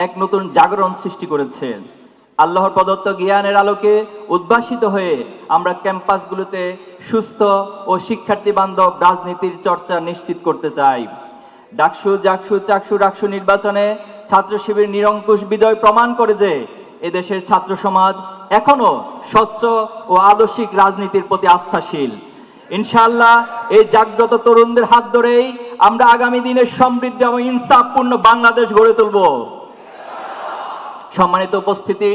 এক নতুন জাগরণ সৃষ্টি করেছে। আল্লাহর প্রদত্ত জ্ঞানের আলোকে উদ্ভাসিত হয়ে আমরা ক্যাম্পাসগুলোতে সুস্থ ও শিক্ষার্থী বান্ধব রাজনীতির চর্চা নিশ্চিত করতে চাই। ডাকসু, জাকসু, চাকসু ডাকসু নির্বাচনে ছাত্র শিবির নিরঙ্কুশ বিজয় প্রমাণ করে যে এদেশের ছাত্র সমাজ এখনও স্বচ্ছ ও আদর্শিক রাজনীতির প্রতি আস্থাশীল। ইনশাআল্লাহ এই জাগ্রত তরুণদের হাত ধরেই আমরা আগামী দিনের সমৃদ্ধ এবং ইনসাফপূর্ণ বাংলাদেশ গড়ে তুলব। সম্মানিত উপস্থিতি,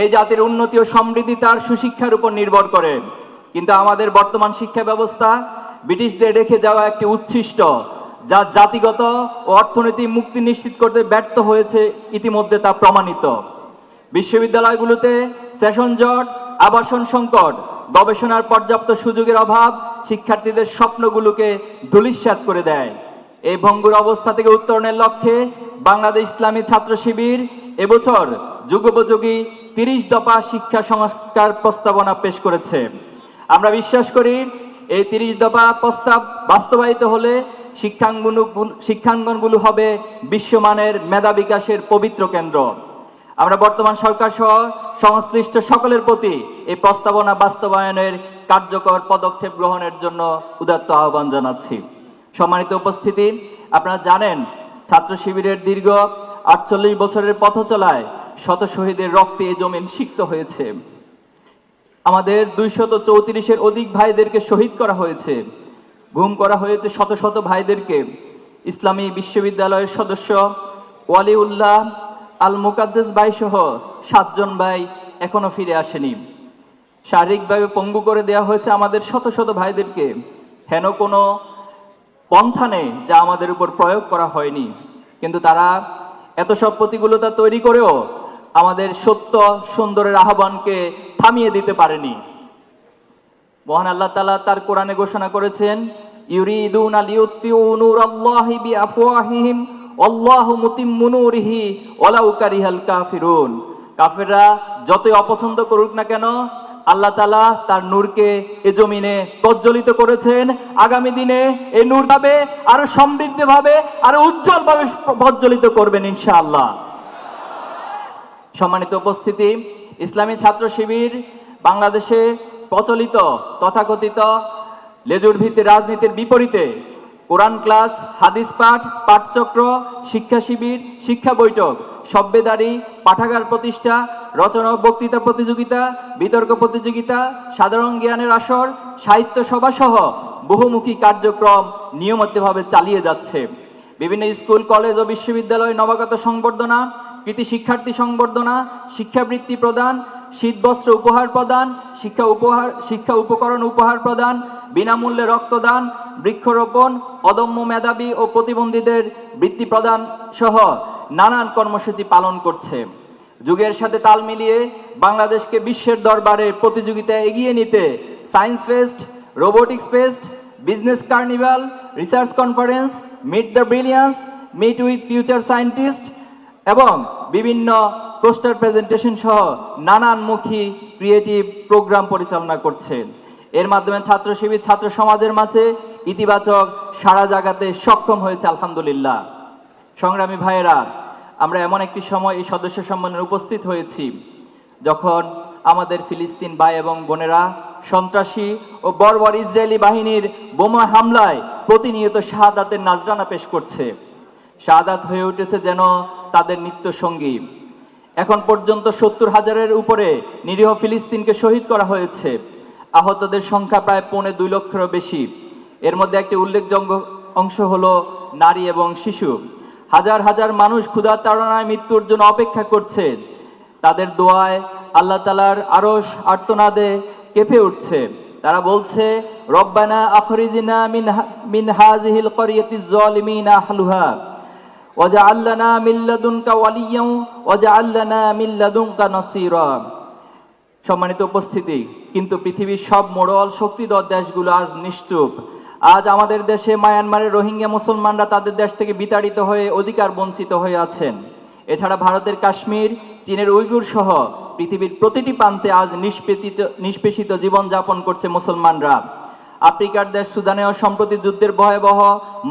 এই জাতির উন্নতি ও সমৃদ্ধি তার সুশিক্ষার উপর নির্ভর করে। কিন্তু আমাদের বর্তমান শিক্ষা ব্যবস্থা ব্রিটিশদের রেখে যাওয়া একটি উচ্ছিষ্ট, যা জাতিগত ও অর্থনৈতিক মুক্তি নিশ্চিত করতে ব্যর্থ হয়েছে ইতিমধ্যে তা প্রমাণিত। বিশ্ববিদ্যালয়গুলোতে সেশন জট, আবাসন সংকট, গবেষণার পর্যাপ্ত সুযোগের অভাব শিক্ষার্থীদের স্বপ্নগুলোকে ধূলিস্যাৎ করে দেয়। এই ভঙ্গুর অবস্থা থেকে উত্তরণের লক্ষ্যে বাংলাদেশ ইসলামী ছাত্র শিবির এবছর যুগোপযোগী তিরিশ দফা শিক্ষা সংস্কার প্রস্তাবনা পেশ করেছে। আমরা বিশ্বাস করি এই তিরিশ দফা প্রস্তাব বাস্তবায়িত হলে শিক্ষাঙ্গন শিক্ষাঙ্গনগুলো হবে বিশ্বমানের মেধা বিকাশের পবিত্র কেন্দ্র। আমরা বর্তমান সরকার সহ সংশ্লিষ্ট সকলের প্রতি এই প্রস্তাবনা বাস্তবায়নের কার্যকর পদক্ষেপ গ্রহণের জন্য উদাত্ত আহ্বান জানাচ্ছি। সম্মানিত উপস্থিতি, আপনারা জানেন ছাত্র শিবিরের দীর্ঘ আটচল্লিশ বছরের পথ চলায় শত শহীদের রক্তে জমিন সিক্ত হয়েছে। আমাদের দুইশত চৌত্রিশের অধিক ভাইদেরকে শহীদ করা হয়েছে। গুম করা হয়েছে শত শত ভাইদেরকে। ইসলামী বিশ্ববিদ্যালয়ের সদস্য ওয়ালিউল্লাহ আল মুকাদ্দেস ভাই সহ সাতজন ভাই এখনও ফিরে আসেনি। শারীরিকভাবে পঙ্গু করে দেওয়া হয়েছে আমাদের শত শত ভাইদেরকে। হেন কোনো পন্থা নেই যা আমাদের উপর প্রয়োগ করা হয়নি। কিন্তু তারা এত সব প্রতিকূলতা তৈরি করেও আমাদের সত্য সুন্দরের আহ্বানকে থামিয়ে দিতে পারেনি। মহান আল্লাহ তালা তার কোরআনে ঘোষণা করেছেন, ইউরিদুন কাফেররা যতই অপছন্দ করুক না কেন আল্লাহ তালা তার নূরকে এ জমিনে প্রজ্বলিত করেছেন। আগামী দিনে এই নূর ভাবে আরও সমৃদ্ধভাবে, আরও উজ্জ্বলভাবে প্রজ্বলিত করবেন ইনশাআল্লাহ। সম্মানিত উপস্থিতি, ইসলামী ছাত্র শিবির বাংলাদেশে প্রচলিত, তথাকথিত লেজুর ভিত্তিক রাজনীতির বিপরীতে কোরআন ক্লাস, হাদিস পাঠ, পাঠচক্র, শিক্ষা শিবির, শিক্ষা বৈঠক সভ্যদারি পাঠাগার প্রতিষ্ঠা, রচনা বক্তৃতা প্রতিযোগিতা, বিতর্ক প্রতিযোগিতা, সাধারণ জ্ঞানের আসর, সাহিত্য সভা সহ বহুমুখী কার্যক্রম নিয়মিতভাবে চালিয়ে যাচ্ছে। বিভিন্ন স্কুল, কলেজ ও বিশ্ববিদ্যালয় নবাগত সংবর্ধনা, কৃতি শিক্ষার্থী সংবর্ধনা, শিক্ষাবৃত্তি প্রদান, শীতবস্ত্র উপহার প্রদান, শিক্ষা উপহার, শিক্ষা উপকরণ উপহার প্রদান বিনামূল্যে রক্তদান, বৃক্ষরোপণ, অদম্য মেধাবী ও প্রতিবন্ধীদের বৃত্তি প্রদান সহ নানান কর্মসূচি পালন করছে। যুগের সাথে তাল মিলিয়ে বাংলাদেশকে বিশ্বের দরবারে প্রতিযোগিতায় এগিয়ে নিতে science fest, robotics fest, business carnival, research conference, meet the brilliance, meet with future scientist এবং বিভিন্ন পোস্টার প্রেজেন্টেশন সহ নানানমুখী ক্রিয়েটিভ প্রোগ্রাম পরিচালনা করছেন এর মাধ্যমে ছাত্র শিবির, ছাত্র সমাজের মাঝে ইতিবাচক সারা জাগাতে সক্ষম হয়েছে আলহামদুলিল্লাহ। সংগ্রামী ভাইয়েরা, আমরা এমন একটি সময় এই সদস্য সম্মেলনে উপস্থিত হয়েছি, যখন আমাদের ফিলিস্তিন ভাই এবং বোনেরা সন্ত্রাসী ও বর্বর ইসরায়েলি বাহিনীর বোমা হামলায় প্রতিনিয়ত শাহাদাতের নাজরানা পেশ করছে। শাহাদাত হয়ে উঠেছে যেন তাদের নিত্য সঙ্গী এখন পর্যন্ত সত্তর হাজারের উপরে নিরীহ ফিলিস্তিনকে শহীদ করা হয়েছে। আহতদের সংখ্যা প্রায় পৌনে দুই লক্ষেরও বেশি। এর মধ্যে একটি উল্লেখযোগ্য অংশ হলো নারী এবং শিশু। হাজার হাজার মানুষ ক্ষুধার তাড়নায় মৃত্যুর জন্য অপেক্ষা করছে। তাদের দোয়ায় আল্লাহ তালার আরস আর্তনাদে কেঁপে উঠছে। তারা বলছে, রব্বানা আখরিজিনা মিন হাজিহিল করিয়াতি জালিমিন আহলুহা। ওয়াজআল লানা মিন লাদুনকা ওয়ালিয়্যান ওয়াজআল লানা মিন লাদুনকা নাসীরা। সম্মানিত উপস্থিতি, কিন্তু পৃথিবীর সব মোড়ল শক্তিধর দেশগুলো আজ নিশ্চুপ। আজ আমাদের দেশে মায়ানমারের রোহিঙ্গা মুসলমানরা তাদের দেশ থেকে বিতাড়িত হয়ে অধিকার বঞ্চিত হয়ে আছেন। এছাড়া ভারতের কাশ্মীর, চীনের উইগুর সহ পৃথিবীর প্রতিটি প্রান্তে আজ নিষ্পেষিত নিষ্পেষিত জীবনযাপন করছে মুসলমানরা। আফ্রিকার দেশ সুদানেও সম্প্রতি যুদ্ধের ভয়াবহ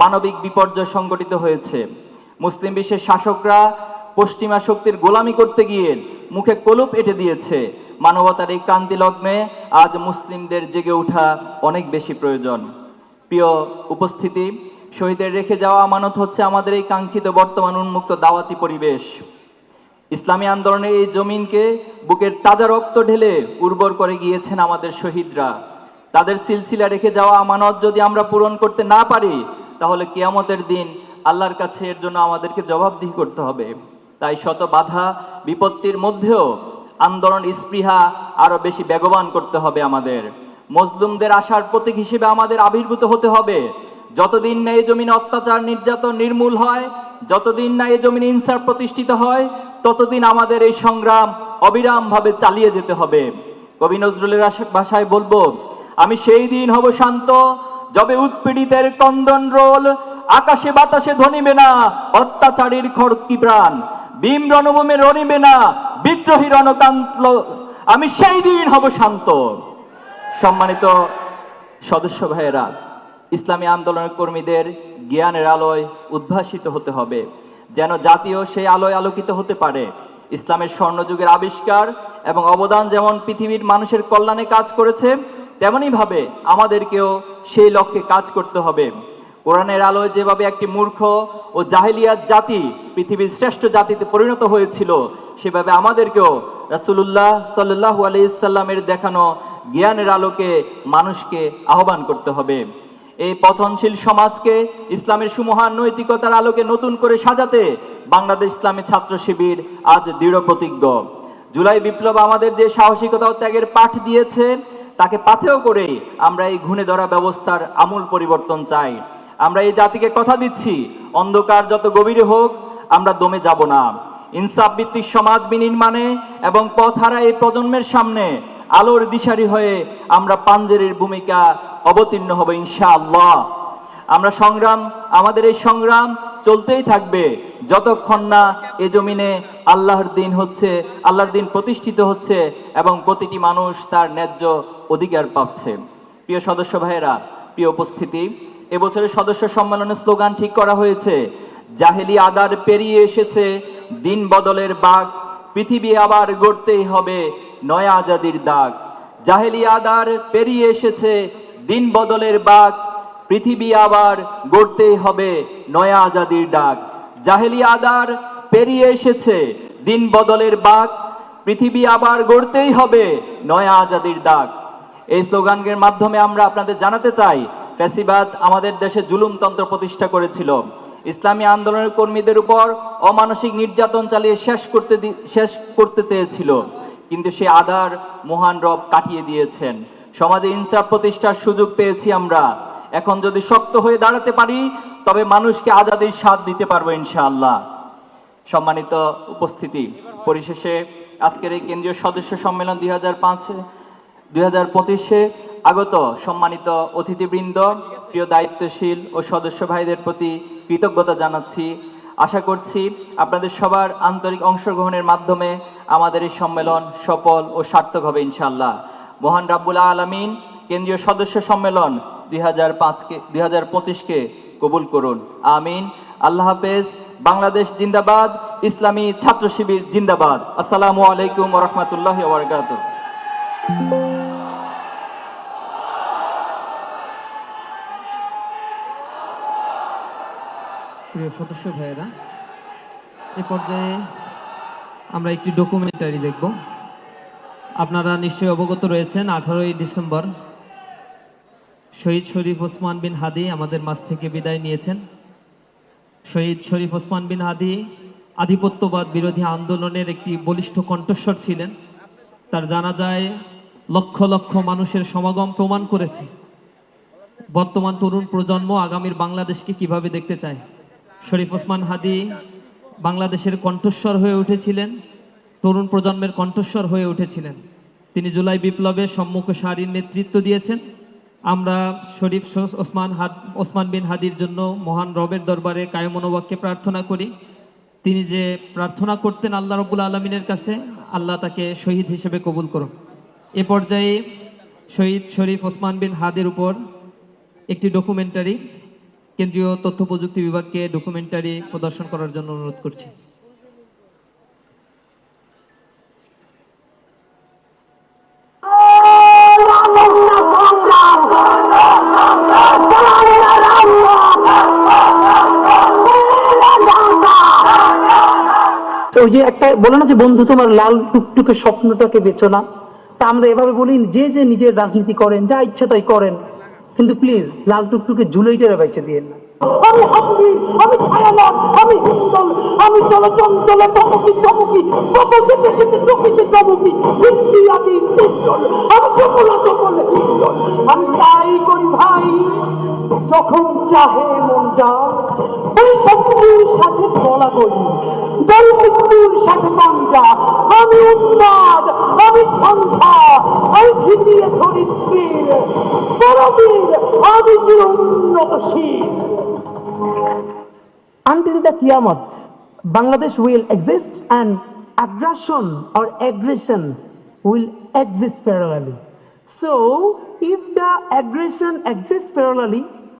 মানবিক বিপর্যয় সংঘটিত হয়েছে। মুসলিম বিশ্বের শাসকরা পশ্চিমা শক্তির গোলামি করতে গিয়ে মুখে কলুপ এঁটে দিয়েছে। মানবতার এই ক্রান্তি লগ্নে আজ মুসলিমদের জেগে ওঠা অনেক বেশি প্রয়োজন। প্রিয় উপস্থিতি শহীদের রেখে যাওয়া আমানত হচ্ছে আমাদের এই কাঙ্ক্ষিত বর্তমান উন্মুক্ত দাওয়াতি পরিবেশ। ইসলামী আন্দোলনে এই জমিনকে বুকের তাজা রক্ত ঢেলে উর্বর করে গিয়েছেন আমাদের শহীদরা। তাদের সিলসিলা রেখে যাওয়া আমানত যদি আমরা পূরণ করতে না পারি, তাহলে কিয়ামতের দিন আল্লাহর কাছে এর জন্য আমাদেরকে জবাবদিহি করতে হবে। তাই শত বাধা বিপত্তির মধ্যেও আন্দোলন স্পৃহা আরও বেশি বেগবান করতে হবে আমাদের। মজলুমদের আশার প্রতীক হিসেবে আমাদের আবির্ভূত হতে হবে। যতদিন না এই জমিনে অত্যাচার, নির্যাতন নির্মূল হয়, যতদিন না এই জমিনে ইনসার প্রতিষ্ঠিত হয়, ততদিন আমাদের এই সংগ্রাম অবিরাম ভাবে চালিয়ে যেতে হবে। কবি নজরুলের ভাষায় বলব, আমি সেই দিন হব শান্ত, যবে উৎপীড়িতের কন্দন রোল, আকাশে বাতাসে ধনিবে না অত্যাচারীর খড়কি প্রাণ ভীম রণভূমে রণিবে না বিদ্রোহী রণকান্ত আমি সেই দিন হব শান্ত। সম্মানিত সদস্য ভাইয়েরা, ইসলামী আন্দোলনের কর্মীদের জ্ঞানের আলোয় উদ্ভাসিত হতে হবে, যেন জাতীয় সেই আলোয় আলোকিত হতে পারে। ইসলামের স্বর্ণযুগের আবিষ্কার এবং অবদান যেমন পৃথিবীর মানুষের কল্যাণে কাজ করেছে তেমনি ভাবে আমাদেরকেও সেই লক্ষ্যে কাজ করতে হবে। কোরআনের আলোয় যেভাবে একটি মূর্খ ও জাহেলিয়াত জাতি পৃথিবীর শ্রেষ্ঠ জাতিতে পরিণত হয়েছিল সেভাবে আমাদেরকেও রাসূলুল্লাহ সাল্লাল্লাহু আলাইসাল্লামের দেখানো জ্ঞানের আলোকে মানুষকে আহ্বান করতে হবে। এই পচনশীল সমাজকে ইসলামের সুমহান নৈতিকতার আলোকে নতুন করে সাজাতে বাংলাদেশ ইসলামী ছাত্র শিবির আজ দৃঢ় প্রতিজ্ঞ। জুলাই বিপ্লব আমাদের যে সাহসিকতা ও ত্যাগের পাঠ দিয়েছে, তাকে পাথেয় করে আমরা এই ঘুণে ধরা ব্যবস্থার আমূল পরিবর্তন চাই। আমরা এই জাতিকে কথা দিচ্ছি, অন্ধকার যত গভীরে হোক, আমরা দমে যাব না। ইনসাফ ভিত্তিক সমাজ বিনির্মাণে এবং পথহারা এই প্রজন্মের সামনে আলোর দিশারি হয়ে আমরা পাঞ্জেরির ভূমিকা অবতীর্ণ হব ইনশাআল্লাহ। আমরা সংগ্রাম, আমাদের এই সংগ্রাম চলতেই থাকবে। যতক্ষণ না এ জমিনে আল্লাহর দিন হচ্ছে, আল্লাহর দিন প্রতিষ্ঠিত হচ্ছে এবং প্রতিটি মানুষ তার ন্যায্য অধিকার পাচ্ছে। প্রিয় সদস্য ভাইয়েরা, প্রিয় উপস্থিতি, এবছরের সদস্য সম্মেলনের স্লোগান ঠিক করা হয়েছে, জাহেলি আদার পেরিয়ে এসেছে দিন বদলের বাঘ পৃথিবী আবার গড়তেই হবে নয়া আজাদির দাগ। জাহেলি আদার পেরিয়ে এসেছে দিন বদলের বাঘ পৃথিবী আবার গড়তেই হবে নয়া আজাদির ডাক জাহেলি আদার পেরিয়ে এসেছে দিন বদলের বাঘ পৃথিবী আবার গড়তেই হবে নয়া আজাদির দাগ। এই স্লোগানের মাধ্যমে আমরা আপনাদের জানাতে চাই, ফ্যাসিবাদ আমাদের দেশে জুলুমতন্ত্র প্রতিষ্ঠা করেছিল। ইসলামী আন্দোলনের কর্মীদের উপর অমানসিক নির্যাতন চালিয়ে শেষ করতে শেষ করতে চেয়েছিল। কিন্তু সে আদার মহান রব কাটিয়ে দিয়েছেন। সমাজে ইনসাফ প্রতিষ্ঠার সুযোগ পেয়েছি আমরা। এখন যদি শক্ত হয়ে দাঁড়াতে পারি, তবে মানুষকে আজাদির স্বাদ দিতে পারব ইনশাআল্লাহ। সম্মানিত উপস্থিতি, পরিশেষে আজকের এই কেন্দ্রীয় সদস্য সম্মেলন দুই হাজার পাঁচে দুই হাজার পঁচিশে আগত সম্মানিত অতিথিবৃন্দ, প্রিয় দায়িত্বশীল ও সদস্য ভাইদের প্রতি কৃতজ্ঞতা জানাচ্ছি। আশা করছি আপনাদের সবার আন্তরিক অংশগ্রহণের মাধ্যমে আমাদের এই সম্মেলন সফল ও সার্থক হবে ইনশাল্লাহ মহান রাব্বুল আলমিন কেন্দ্রীয় সদস্য সম্মেলন দুই হাজার পাঁচকে দুই হাজার পঁচিশকে কবুল করুন। আমিন। আল্লাহ হাফেজ। বাংলাদেশ জিন্দাবাদ। ইসলামী ছাত্র শিবির জিন্দাবাদ। আসসালামু আলাইকুম রহমতুল্লাহ বরকাত প্রিয় সদস্য ভাইয়েরা, এ পর্যায়ে আমরা একটি ডকুমেন্টারি দেখব। আপনারা নিশ্চয়ই অবগত রয়েছেন, আঠারোই ডিসেম্বর শহীদ শরীফ ওসমান বিন হাদি আমাদের মাঝ থেকে বিদায় নিয়েছেন। শহীদ শরীফ ওসমান বিন হাদি আধিপত্যবাদ বিরোধী আন্দোলনের একটি বলিষ্ঠ কণ্ঠস্বর ছিলেন। তার জানা যায় লক্ষ লক্ষ মানুষের সমাগম প্রমাণ করেছে। বর্তমান তরুণ প্রজন্ম আগামীর বাংলাদেশকে কীভাবে দেখতে চায়? শরীফ ওসমান হাদি বাংলাদেশের কণ্ঠস্বর হয়ে উঠেছিলেন, তরুণ প্রজন্মের কণ্ঠস্বর হয়ে উঠেছিলেন। তিনি জুলাই বিপ্লবের সম্মুখ সারির নেতৃত্ব দিয়েছেন। আমরা শরীফ ওসমান হাদ ওসমান বিন হাদির জন্য মহান রবের দরবারে কায়মনোবাক্যে প্রার্থনা করি। তিনি যে প্রার্থনা করতেন আল্লাহ রবুল আলমিনের কাছে, আল্লাহ তাকে শহীদ হিসেবে কবুল করুন। এ পর্যায়ে শহীদ শরীফ ওসমান বিন হাদের উপর একটি ডকুমেন্টারি কেন্দ্রীয় তথ্য প্রযুক্তি বিভাগকে ডকুমেন্টারি প্রদর্শন করার জন্য অনুরোধ করছি। ওই যে একটা বলে না যে বন্ধু তোমার লাল টুকটুকে স্বপ্নটাকে বেচো না তা আমরা এভাবে বলি যে যে নিজের রাজনীতি করেন, যা ইচ্ছা তাই করেন। কিন্তু প্লিজ লাল টুকটুকে জুলাইটারে বেঁচে দিয়ে না। আমি তাই করি ভাই চাহে আমি উন্মাদ, আমি সংখ্যা আমি চির উন্নতশীল until the Qiyamah, Bangladesh will exist and aggression or aggression will exist parallelly. So, if the aggression exists parallelly,